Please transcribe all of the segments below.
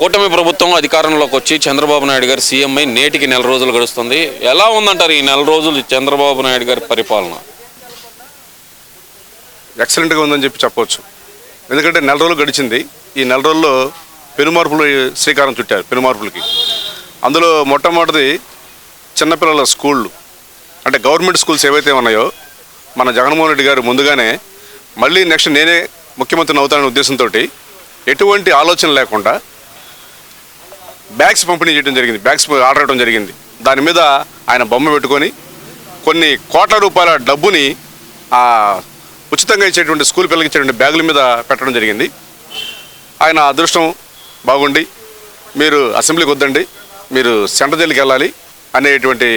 కూటమి ప్రభుత్వం అధికారంలోకి వచ్చి చంద్రబాబు నాయుడు గారు సీఎం అయి నేటికి నెల రోజులు గడుస్తుంది. ఎలా ఉందంటారు ఈ నెల రోజులు చంద్రబాబు నాయుడు గారి పరిపాలన? ఎక్సలెంట్గా ఉందని చెప్పి చెప్పవచ్చు ఎందుకంటే నెల రోజులు గడిచింది. ఈ నెల రోజుల్లో పెనుమార్పులు శ్రీకారం చుట్టారు పెనుమార్పులకి. అందులో మొట్టమొదటిది చిన్నపిల్లల స్కూళ్ళు అంటే గవర్నమెంట్ స్కూల్స్ ఏవైతే ఉన్నాయో మన జగన్మోహన్ రెడ్డి గారు ముందుగానే మళ్ళీ నెక్స్ట్ నేనే ముఖ్యమంత్రిని అవుతాననే ఉద్దేశంతో ఎటువంటి ఆలోచన లేకుండా బ్యాగ్స్ పంపిణీ చేయడం జరిగింది. బ్యాగ్స్ ఆర్డర్ ఇవ్వడం జరిగింది. దాని మీద ఆయన బొమ్మ పెట్టుకొని కొన్ని కోట్ల రూపాయల డబ్బుని ఉచితంగా ఇచ్చేటువంటి స్కూల్ పిల్లలకి ఇచ్చేటువంటి బ్యాగుల మీద పెట్టడం జరిగింది. ఆయన అదృష్టం బాగుండి మీరు అసెంబ్లీకి వద్దండి మీరు సెంటర్ జైలుకి వెళ్ళాలి అనేటువంటి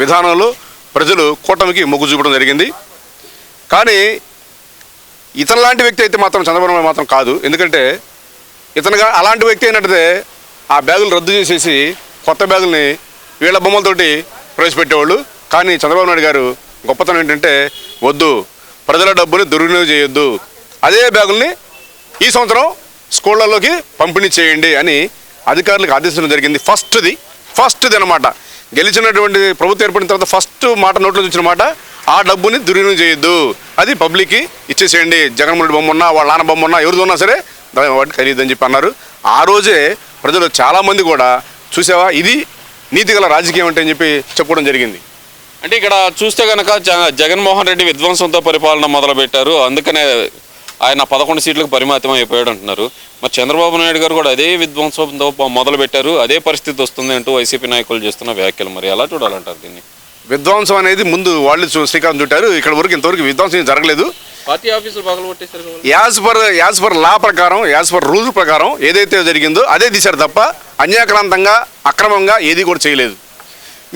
విధానంలో ప్రజలు కూటమికి మొగ్గు చూపడం జరిగింది. కానీ ఇతను లాంటి వ్యక్తి అయితే మాత్రం చంద్రబాబు మాత్రం కాదు. ఎందుకంటే ఇతనుగా అలాంటి వ్యక్తి అయినట్టే ఆ బ్యాగులు రద్దు చేసేసి కొత్త బ్యాగుల్ని వీళ్ళ బొమ్మలతోటి ప్రవేశపెట్టేవాళ్ళు. కానీ చంద్రబాబు నాయుడు గారు గొప్పతనం ఏంటంటే వద్దు ప్రజల డబ్బుని దుర్వినియోగం చేయొద్దు. అదే బ్యాగుల్ని ఈ సంవత్సరం స్కూళ్ళలోకి పంపిణీ చేయండి అని అధికారులకు ఆదేశించడం జరిగింది. ఫస్ట్ది ఫస్ట్ది అనమాట గెలిచినటువంటి ప్రభుత్వం ఏర్పడిన తర్వాత ఫస్ట్ మాట నోట్లో వచ్చిన మాట ఆ డబ్బుని దుర్వినియోగం చేయొద్దు. అది పబ్లిక్కి ఇచ్చేసేయండి. జగన్మోహన్ బొమ్మ ఉన్నా వాళ్ళ నాన్న బొమ్మ ఉన్నా ఎవరిది ఉన్నా సరే దాని వాటికి ఖరీదని చెప్పి అన్నారు. ఆ రోజే ప్రజలు చాలామంది కూడా చూసావా ఇది నీతిగల రాజకీయం అంటే అని చెప్పి చెప్పడం జరిగింది. అంటే ఇక్కడ చూస్తే కనుక జగన్మోహన్ రెడ్డి విధ్వంసంతో పరిపాలన మొదలుపెట్టారు అందుకనే ఆయన పదకొండు సీట్లకు పరిమితం అయిపోయాడు అంటున్నారు. మరి చంద్రబాబు నాయుడు గారు కూడా అదే విధ్వంసంతో మొదలుపెట్టారు అదే పరిస్థితి వస్తుంది అంటూ వైసీపీ నాయకులు చేస్తున్న వ్యాఖ్యలు మరి ఎలా చూడాలంటారు దీన్ని? విధ్వంసం అనేది ముందు వాళ్ళు శ్రీకారం చుట్టారు ఇక్కడ వరకు ఇంతవరకు విధ్వంసం జరగలేదు. పార్టీ ఆఫీసులు పగల as per as per law ప్రకారం యాజ్ పర్ రూల్ ప్రకారం ఏదైతే జరిగిందో అదే తీశారు తప్ప అన్యాక్రాంతంగా అక్రమంగా ఏది కూడా చేయలేదు.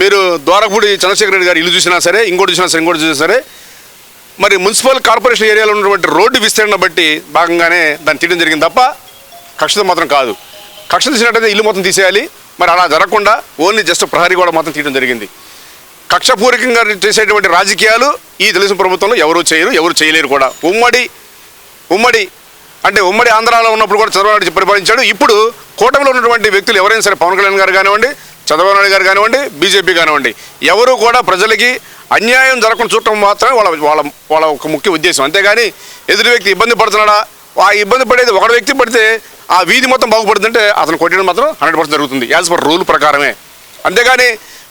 మీరు ద్వారపూడి చంద్రశేఖర రెడ్డి గారు ఇల్లు చూసినా సరే ఇంకోటి చూసినా సరే ఇంకోటి చూసినా సరే మరి మున్సిపల్ కార్పొరేషన్ ఏరియాలో ఉన్నటువంటి రోడ్డు విస్తరణ బట్టి భాగంగానే దాన్ని తీయడం జరిగింది తప్ప కక్షతో మాత్రం కాదు. కక్ష తీసినట్టయితే ఇల్లు మొత్తం తీసేయాలి. మరి అలా జరగకుండా ఓన్లీ జస్ట్ ప్రహరీ కూడా మాత్రం తీయడం జరిగింది. కక్షపూరికంగా చేసేటువంటి రాజకీయాలు ఈ తెలుగుదేశం ప్రభుత్వంలో ఎవరు చేయరు ఎవరు చేయలేరు కూడా. ఉమ్మడి ఉమ్మడి అంటే ఉమ్మడి ఆంధ్రాలో ఉన్నప్పుడు కూడా చంద్రబాబు నాయుడు పరిపాలించాడు. ఇప్పుడు కూటమిలో ఉన్నటువంటి వ్యక్తులు ఎవరైనా సరే పవన్ కళ్యాణ్ గారు కానివ్వండి చంద్రబాబు నాయుడు గారు కానివ్వండి బీజేపీ కానివ్వండి ఎవరు కూడా ప్రజలకి అన్యాయం జరగకుండా చూడటం మాత్రమే వాళ్ళ వాళ్ళ వాళ్ళ ఒక ముఖ్య ఉద్దేశం. అంతేగాని ఎదుటి వ్యక్తి ఇబ్బంది పడుతున్నాడా? ఆ ఇబ్బంది పడేది ఒక వ్యక్తి పడితే ఆ వీధి మొత్తం బాగుపడుతుంటే అతను కొట్టడం మాత్రం హండ్రెడ్ పర్సెంట్ జరుగుతుంది. యాజ్ పర్ రూల్ ప్రకారమే. అంతేగాని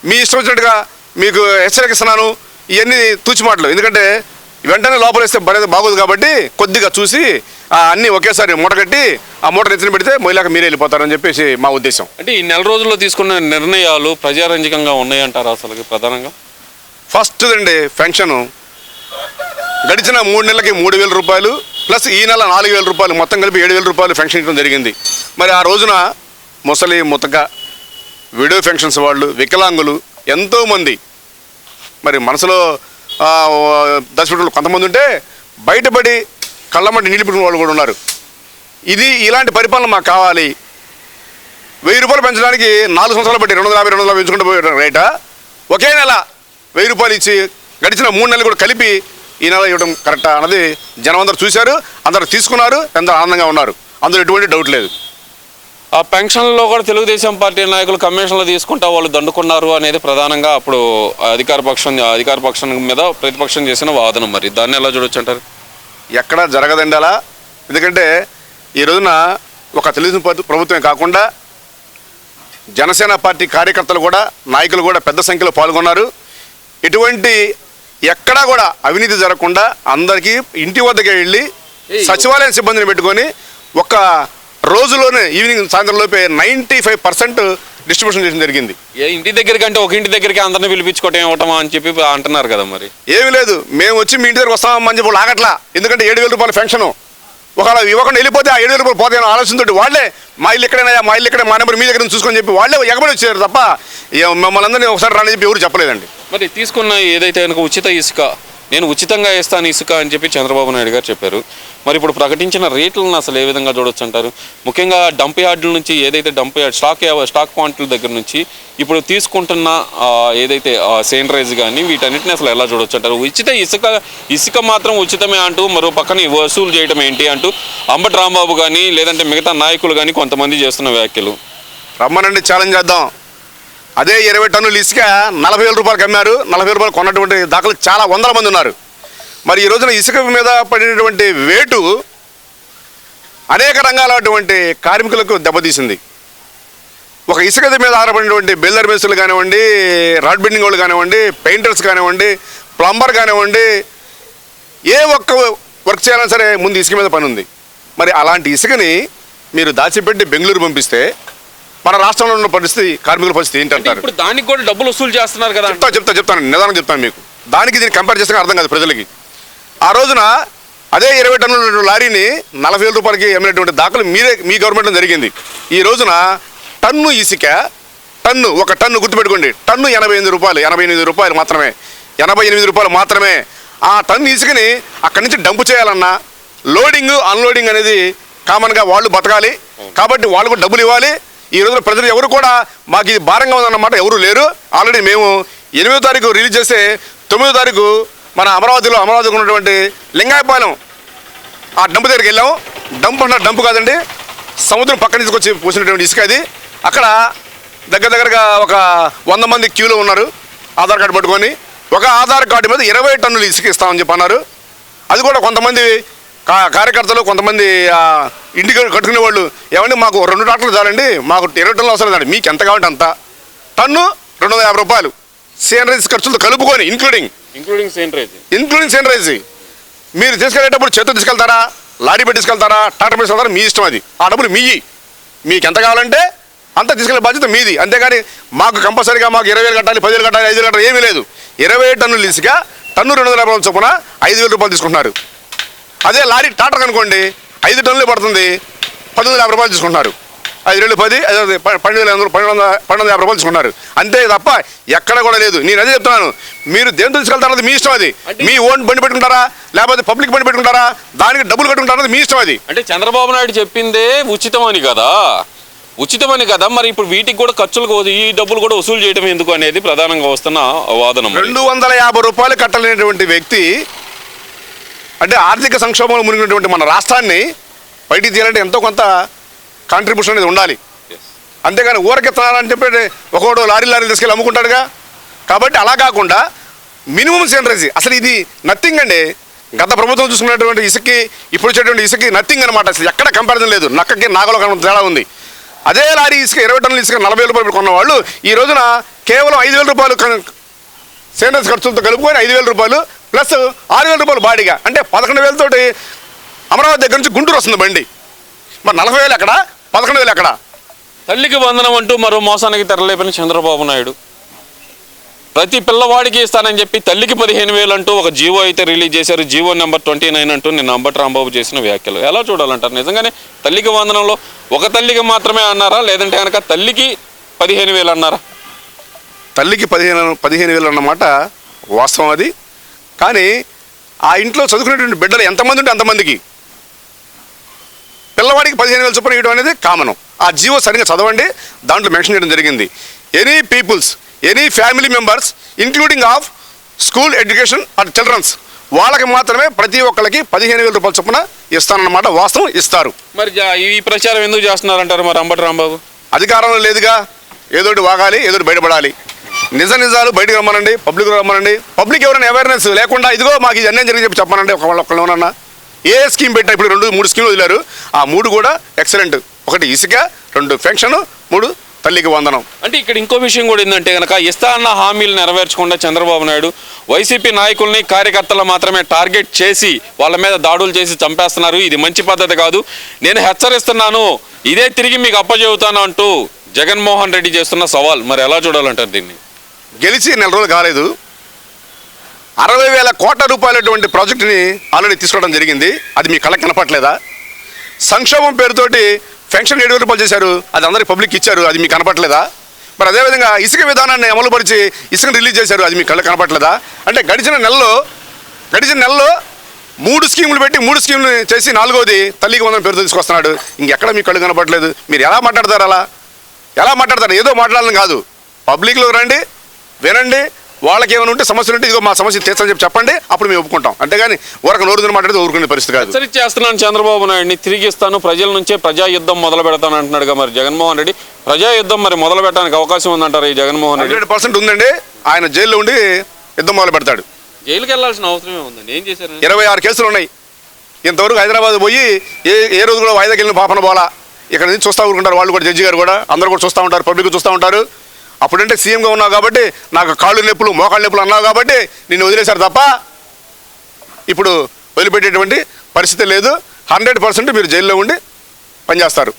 మీ ఇష్టం వచ్చినట్టుగా మీకు హెచ్చరిస్తున్నాను ఇవన్నీ తూచిమాటలు ఎందుకంటే వెంటనే లోపలేస్తే బరేది బాగోదు కాబట్టి కొద్దిగా చూసి ఆ అన్నీ ఒకేసారి మూటగట్టి ఆ మూట ఎత్తిన పెడితే మొయిలాక మీరే వెళ్ళిపోతారని చెప్పేసి మా ఉద్దేశం. అంటే ఈ నెల రోజుల్లో తీసుకున్న నిర్ణయాలు ప్రజారంజకంగా ఉన్నాయంటారు అసలు ప్రధానంగా? ఫస్ట్ అండి పెన్షన్. గడిచిన మూడు నెలలకి మూడు వేల రూపాయలు ప్లస్ ఈ నెల నాలుగు వేల రూపాయలు మొత్తం కలిపి ఏడు వేల రూపాయలు పెన్షన్ ఇవ్వడం జరిగింది. మరి ఆ రోజున ముసలి ముతక విడో పెన్షన్స్ వాళ్ళు వికలాంగులు ఎంతోమంది. మరి మనసులో ఆ, కొంతమంది ఉంటే బయటపడి కళ్ళమట్టి నీళ్ళు వాళ్ళు కూడా ఉన్నారు. ఇది ఇలాంటి పరిపాలన మాకు కావాలి. వెయ్యి రూపాయలు పెంచడానికి నాలుగు సంవత్సరాలు బట్టి రెండు వందల యాభై రెండు వందల పెంచుకుంటూ పోయే రేట. ఒకే నెల వెయ్యి రూపాయలు ఇచ్చి గడిచిన మూడు నెలలు కూడా కలిపి ఈ నెల ఇవ్వడం కరెక్టా అన్నది జనం అందరూ చూశారు అందరూ తీసుకున్నారు అందరూ ఆనందంగా ఉన్నారు. అందులో ఎటువంటి డౌట్ లేదు. ఆ పెన్షన్లో కూడా తెలుగుదేశం పార్టీ నాయకులు కమిషన్లు తీసుకుంటా వాళ్ళు దండుకున్నారు అనేది ప్రధానంగా అప్పుడు అధికార పక్షం అధికార పక్షం మీద ప్రతిపక్షం చేసిన వాదన మరి. దాన్ని ఎలా చూడొచ్చు అంటారు? ఎక్కడ జరగదండి అలా. ఎందుకంటే ఈ రోజున ఒక తెలుగుదేశం పార్టీ ప్రభుత్వమే కాకుండా జనసేన పార్టీ కార్యకర్తలు కూడా నాయకులు కూడా పెద్ద సంఖ్యలో పాల్గొన్నారు. ఎటువంటి ఎక్కడా కూడా అవినీతి జరగకుండా అందరికీ ఇంటి వద్దకే వెళ్ళి సచివాలయం సిబ్బందిని పెట్టుకొని ఒక రోజులోనే ఈవినింగ్ సాయంత్రం లోపే నైంటీ ఫైవ్ పర్సెంట్ డిస్ట్రిబ్యూషన్ చేయడం జరిగింది. ఏ ఇంటి దగ్గరికి అంటే ఒక ఇంటి దగ్గరికి అందరిని పిలిపించుకోవటం ఇవ్వటమా అని చెప్పి అంటున్నారు కదా మరి. ఏమీ లేదు. మేము వచ్చి మీ ఇంటి దగ్గర వస్తామని చెప్పి ఆగట్లా. ఎందుకంటే ఏడు వేల రూపాయల పెన్షన్. ఒకవేళ ఇవ్వకుండా వెళ్ళిపోతే ఆ ఏడు వేల రూపాయలు పోతే ఆలోచనతో వాళ్ళే మా ఇల్లు ఎక్కడైనా మా ఇల్లు ఎక్కడ మా నెంబర్ మీ దగ్గర నుంచి చూసుకొని చెప్పి వాళ్ళే ఎగబడి వచ్చారు తప్ప మమ్మల్ని అందరినీ ఒకసారి రాని చెప్పి ఎవరు చెప్పలేదండి. మరి తీసుకున్న ఏదైతే కనుక ఉచిత ఇసుక నేను ఉచితంగా వేస్తాను ఇసుక అని చెప్పి చంద్రబాబు నాయుడు గారు చెప్పారు. మరి ఇప్పుడు ప్రకటించిన రేట్లను అసలు ఏ విధంగా చూడొచ్చు అంటారు ముఖ్యంగా డంప్ యార్డుల నుంచి ఏదైతే డంప్ యార్డ్ స్టాక్ స్టాక్ పాయింట్ల దగ్గర నుంచి ఇప్పుడు తీసుకుంటున్న ఏదైతే సేనరైజ్ కానీ వీటన్నిటిని అసలు ఎలా చూడొచ్చు అంటారు ఉచిత ఇసుక ఇసుక మాత్రం ఉచితమే అంటూ మరో పక్కన వసూలు చేయడం ఏంటి అంటూ అంబటి రాంబాబు కానీ లేదంటే మిగతా నాయకులు కానీ కొంతమంది చేస్తున్న వ్యాఖ్యలు. రమ్మనండి ఛాలెంజ్ చేద్దాం. అదే ఇరవై టన్నులు ఇసుక నలభై వేల రూపాయలకు అమ్మారు నలభై రూపాయలు కొన్నటువంటి దాఖలు చాలా వందల మంది ఉన్నారు. మరి ఈ రోజున ఇసుక మీద పడినటువంటి వేటు అనేక రంగాలటువంటి కార్మికులకు దెబ్బతీసింది. ఒక ఇసుక మీద ఆధారపడినటువంటి బిల్డర్ మేస్తులు కానివ్వండి రాడ్ బిల్డింగ్ వాళ్ళు కానివ్వండి పెయింటర్స్ కానివ్వండి ప్లంబర్ కానివ్వండి ఏ ఒక్క వర్క్ చేయాలన్నా సరే ముందు ఇసుక మీద పని ఉంది. మరి అలాంటి ఇసుకని మీరు దాచిపెట్టి బెంగళూరు పంపిస్తే మన రాష్ట్రంలో ఉన్న పరిస్థితి కార్మికుల పరిస్థితి ఏంటంటారు ఇప్పుడు దానికి కూడా డబ్బులు వసూలు చేస్తున్నారు కదా చెప్తా చెప్తా చెప్తాను. నిదానం చెప్తాను మీకు. దానికి దీన్ని కంపేర్ చేస్తే అర్థం కాదు ప్రజలకి. ఆ రోజున అదే ఇరవై టన్నుల లారీని నలభై వేల రూపాయలకి అమ్మినటువంటి దాఖలు మీరే మీ గవర్నమెంట్లో జరిగింది. ఈ రోజున టన్ను ఇసుక టన్ను ఒక టన్ను గుర్తుపెట్టుకోండి. టన్ను ఎనభై ఎనిమిది రూపాయలు ఎనభై ఎనిమిది రూపాయలు మాత్రమే. ఎనభై ఎనిమిది రూపాయలు మాత్రమే. ఆ టన్ను ఇసుకని అక్కడి నుంచి డంపు చేయాలన్నా లోడింగ్ అన్లోడింగ్ అనేది కామన్గా వాళ్ళు బతకాలి. కాబట్టి వాళ్ళు కూడా డబ్బులు ఇవ్వాలి. ఈ రోజున ప్రజలు ఎవరు కూడా మాకు ఇది భారంగా ఉందన్నమాట ఎవరు లేరు. ఆల్రెడీ మేము ఎనిమిదో తారీఖు రిలీజ్ చేస్తే తొమ్మిదో తారీఖు మన అమరావతిలో అమరావతికి ఉన్నటువంటి లింగాయపాలెం ఆ డంప్ దగ్గరికి వెళ్ళాం డంప్ అన్న డంప్ కాదండి సముద్రం పక్క నుంచి వచ్చి పోసినటువంటి ఇసుక అది అక్కడ దగ్గర దగ్గరగా ఒక వంద మంది క్యూలో ఉన్నారు ఆధార్ కార్డు పట్టుకొని. ఒక ఆధార్ కార్డు మీద ఇరవై టన్నులు ఇసుక ఇస్తామని చెప్పి అన్నారు. అది కూడా కొంతమంది కా- కార్యకర్తలు కొంతమంది ఇంటికి కట్టుకునే వాళ్ళు ఏమండి మాకు రెండు ట్రాక్టర్లు చాలండి మాకు ఇరవై టన్నులు అవసరం లేదండి మీకు ఎంత కావాలంటే అంత. టన్ను రెండు వందల యాభై రూపాయలు. సేనరైజ్ ఖర్చులతో కలుపుకొని ఇంక్లూడింగ్ ఇంక్లూడింగ్ సేనరైజ్ ఇంక్లూడింగ్ సేనరైజ్ మీరు తీసుకెళ్ళేటప్పుడు చేతులు తీసుకెళ్తారా లారీ పెట్టి తీసుకెళ్తారా టాటా పెట్టి తీసుకెళ్తారా మీ ఇష్టం అది. ఆ డబ్బులు మీయి. మీకు ఎంత కావాలంటే అంత తీసుకెళ్ళే బాధ్యత మీది. అంతేగాని మాకు కంపల్సరీగా మాకు ఇరవై వేలు కట్టాలి పదివేలు కట్టాలి ఐదు వేలు కట్టాలి ఏమీ లేదు. ఇరవై టన్నులు ఇసుక టన్ను రెండు వందల యాభై రూపాయల చొప్పున ఐదు వేల రూపాయలు తీసుకుంటున్నారు. అదే లారీ టాటర్ అనుకోండి ఐదు టన్నులు పడుతుంది. పది వందల యాభై రూపాయలు తీసుకుంటున్నారు. ఐదు రెండు పది పన్నెండు వేల ఐదు వందలు పన్నెండు వందల పన్నెండు వందల యాభై రూపాయలు తీసుకున్నారు అంతే తప్ప ఎక్కడ కూడా లేదు. నేను అదే చెప్తున్నాను. మీరు దేంతో తీసుకెళ్తారన్నది మీ ఇష్టం అది. మీ ఓన్ బండి పెట్టుకుంటారా? లేకపోతే పబ్లిక్ బండి పెట్టుకుంటారా? దానికి డబ్బులు కట్టుకుంటారన్నది మీ ఇష్టం అది. అంటే చంద్రబాబు నాయుడు చెప్పిందే ఉచితమని కదా. ఉచితమని కదా. మరి ఇప్పుడు వీటికి కూడా ఖర్చులకు ఈ డబ్బులు కూడా వసూలు చేయడం ఎందుకు అనేది ప్రధానంగా వస్తున్న వాదన. రెండు వందల యాభై రూపాయలు కట్టలేనటువంటి వ్యక్తి అంటే ఆర్థిక సంక్షోభంలో మునిగినటువంటి మన రాష్ట్రాన్ని బయటికి తీయాలంటే ఎంతో కొంత కాంట్రిబ్యూషన్ అనేది ఉండాలి. అంతేగాని ఊరకెత్తనాలని చెప్పి ఒకడు లారీ లారీ తీసుకెళ్ళి అమ్ముకుంటాడుగా. కాబట్టి అలా కాకుండా మినిమం సెంటరేజ్ అసలు ఇది నథింగ్ అండి. గత ప్రభుత్వం చూసుకున్నటువంటి ఇసుక్కి ఇప్పుడు వచ్చేటువంటి ఇసుక్కి నథింగ్ అనమాట అసలు. ఎక్కడ కంపారిజన్ లేదు. నక్కకి నాగలో కన్నా తేడా ఉంది. అదే లారీ ఇసుక ఇరవై టన్నుల ఇసుక నలభై రూపాయలు కొన్న వాళ్ళు ఈ రోజున కేవలం ఐదు వేల రూపాయలు సేనస్ ఖర్చులతో కలుపుకొని ఐదు వేల రూపాయలు ప్లస్ ఆరు వేల రూపాయలు బాడీగా. అంటే పదకొండు వేలతోటి అమరావతి దగ్గర నుంచి గుంటూరు వస్తుంది బండి. మరి నలభై వేలు ఎక్కడ? పదకొండు వేలు ఎక్కడ? తల్లికి వందనం అంటూ మరో మోసానికి తెరలేపిన చంద్రబాబు నాయుడు. ప్రతి పిల్లవాడికి ఇస్తానని చెప్పి తల్లికి పదిహేను వేలు అంటూ ఒక జీవో అయితే రిలీజ్ చేశారు. జీవో నెంబర్ ట్వంటీ నైన్ అంటూ నేను అంబటి రాంబాబు చేసిన వ్యాఖ్యలు. ఎలా చూడాలంటారు? నిజంగానే తల్లికి వందనంలో ఒక తల్లికి మాత్రమే అన్నారా? లేదంటే కనుక తల్లికి పదిహేను వేలు అన్నారా? తల్లికి పదిహేను పదిహేను వేలు అన్నమాట వాస్తవం అది. కానీ ఆ ఇంట్లో చదువుకునేటువంటి బిడ్డలు ఎంతమంది ఉంటే అంతమందికి? పిల్లవాడికి పదిహేను వేలు చొప్పున ఇవ్వడం అనేది కామన్ ఆ జీవో సరిగ్గా చదవండి దాంట్లో మెన్షన్ చేయడం జరిగింది. Any peoples any family members including of school education and childrens వాళ్ళకి మాత్రమే ప్రతి ఒక్కరికి పదిహేను వేల రూపాయల చొప్పున ఇస్తానన్నమాట వాస్తవం ఇస్తారు. మరి ఈ ప్రచారం ఎందుకు చేస్తున్నారంటారు మరి అంబటి రాంబాబు? అధికారంలో లేదుగా ఏదోటి వాగాలి ఏదోటి బయటపడాలి. నిజ నిజాలు బయటకు రమ్మనండి పబ్లిక్ రమ్మనండి. పబ్లిక్ ఎవరైనా అవేర్నెస్ లేకుండా ఇదిగో మాకు ఇది అన్యాయం జరిగి చెప్పి చెప్పనండి. ఒక ఒకళ్ళు ఏ స్కీమ్ పెట్టా ఇప్పుడు రెండు మూడు స్కీమ్లు వదిలారు. ఆ మూడు కూడా ఎక్సలెంట్ ఒకటి ఇసుక రెండు ఫెన్షన్ మూడు తల్లికి వందనం. అంటే ఇక్కడ ఇంకో విషయం కూడా ఏంటంటే కనుక ఇస్తా అన్న హామీలు నెరవేర్చకుండా చంద్రబాబు నాయుడు వైసీపీ నాయకుల్ని కార్యకర్తలు మాత్రమే టార్గెట్ చేసి వాళ్ళ మీద దాడులు చేసి చంపేస్తున్నారు. ఇది మంచి పద్ధతి కాదు. నేను హెచ్చరిస్తున్నాను. ఇదే తిరిగి మీకు అప్పచెబుతాను అంటూ జగన్మోహన్ రెడ్డి చేస్తున్న సవాల్. మరి ఎలా చూడాలంటారు దీన్ని? గెలిచి నెల రోజులు కాలేదు. అరవై వేల కోట్ల రూపాయలటువంటి ప్రాజెక్టుని ఆల్రెడీ తీసుకోవడం జరిగింది. అది మీ కళ్ళకి కనపట్లేదా సంక్షోభం పేరుతోటి పెన్షన్ ఏడు వేల రూపాయలు చేశారు. అది అందరికి పబ్లిక్ ఇచ్చారు. అది మీకు కనపట్లేదా మరి అదేవిధంగా ఇసుక విధానాన్ని అమలుపరిచి ఇసుకను రిలీజ్ చేశారు. అది మీ కళ్ళకి కనపట్లేదా అంటే గడిచిన నెలలో గడిచిన నెలలో మూడు స్కీములు పెట్టి మూడు స్కీములు చేసి నాలుగోది తల్లికి వందల పేరుతో తీసుకొస్తున్నాడు. ఇంకెక్కడ మీ కళ్ళు కనపడలేదు? మీరు ఎలా మాట్లాడతారు అలా? ఎలా మాట్లాడతారు? ఏదో మాట్లాడాలని కాదు. పబ్లిక్లో రండి. వినండి వాళ్ళకి ఏమైనా ఉంటే సమస్యలు ఉంటే ఇదిగో మా సమస్య తీర్చని చెప్పి చెప్పండి అప్పుడు మేము ఒప్పుకుంటాం. అంతేగాని ఊరక నోరు మాట్లాడితే ఊరుకునే పరిస్థితి కాదు. హెచ్చరిక చేస్తున్నాను చంద్రబాబు నాయుడిని తిరిగి ఇస్తాను ప్రజల నుంచే ప్రజా యుద్ధం మొదలు పెడతాను అంటున్నాడుగా మరి జగన్మోహన్ రెడ్డి. ప్రజా యుద్ధం మరి మొదలు పెట్టడానికి అవకాశం ఉందంటారు ఈ జగన్మోహన్ రెడ్డి? హండ్రెడ్ పర్సెంట్ ఉందండి. ఆయన జైల్లో ఉండి యుద్ధం మొదలు పెడతాడు. జైలుకి వెళ్ళాల్సిన అవసరమే ఉందండి. ఏం చేశారు? ఇరవై ఆరు కేసులు ఉన్నాయి. ఇంతవరకు హైదరాబాద్ పోయి ఏ ఏ రోజు కూడా వాయిదాకి వెళ్ళిన పాపన పోలా ఇక్కడ నుంచి చూస్తూ ఊరుకుంటారు. వాళ్ళు కూడా జడ్జి గారు కూడా. అందరూ కూడా చూస్తూ ఉంటారు. పబ్లిక్ చూస్తూ ఉంటారు. అప్పుడంటే సీఎంగా ఉన్నావు కాబట్టి నాకు కాళ్ళు నొప్పులు మోకాళ్ళ నొప్పులు అన్నావు కాబట్టి నిన్ను వదిలేశారు తప్ప ఇప్పుడు వదిలిపెట్టేటువంటి పరిస్థితి లేదు. హండ్రెడ్ పర్సెంట్ మీరు జైల్లో ఉండి పనిచేస్తారు.